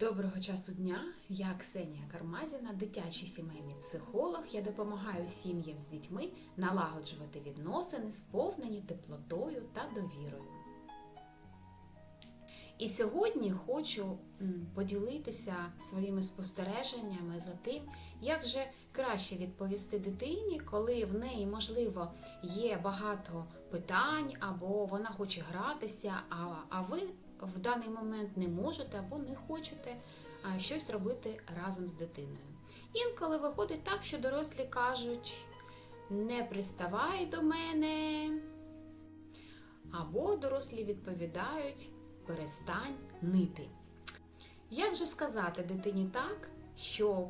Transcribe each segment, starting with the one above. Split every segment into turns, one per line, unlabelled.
Доброго часу дня! Я Ксенія Кармазіна, дитячий сімейний психолог. Я допомагаю сім'ям з дітьми налагоджувати відносини, сповнені теплотою та довірою. І сьогодні хочу поділитися своїми спостереженнями за тим, як же краще відповісти дитині, коли в неї, можливо, є багато питань, або вона хоче гратися, а, ви в даний момент не можете або не хочете щось робити разом з дитиною. Інколи виходить так, що дорослі кажуть: не приставай до мене. Або дорослі відповідають перестань нити. Як же сказати дитині так, щоб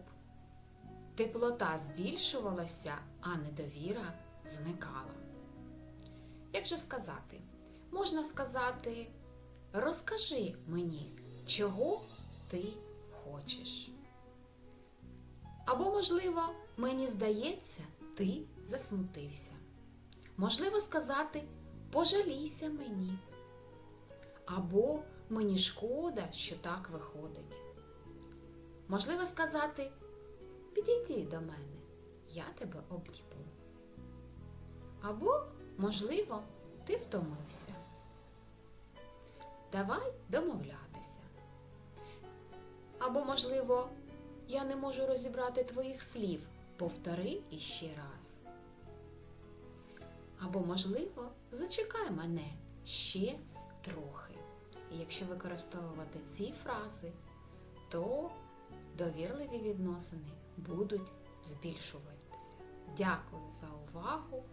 теплота збільшувалася, а недовіра зникала? Як же сказати? Можна сказати, розкажи мені, чого ти хочеш. Або, можливо, мені здається, ти засмутився. Можливо, сказати пожалійся мені. Або мені шкода, що так виходить. Можливо сказати підійди до мене, я тебе обніму. Або, можливо, ти втомився. Давай домовлятися. Або, можливо, я не можу розібрати твоїх слів. Повтори іще раз. Або, можливо, зачекай мене ще трохи. І якщо використовувати ці фрази, то довірливі відносини будуть збільшуватися. Дякую за увагу.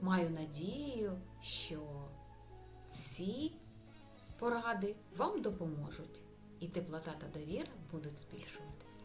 Маю надію, що ці поради вам допоможуть, і теплота та довіра будуть збільшуватися.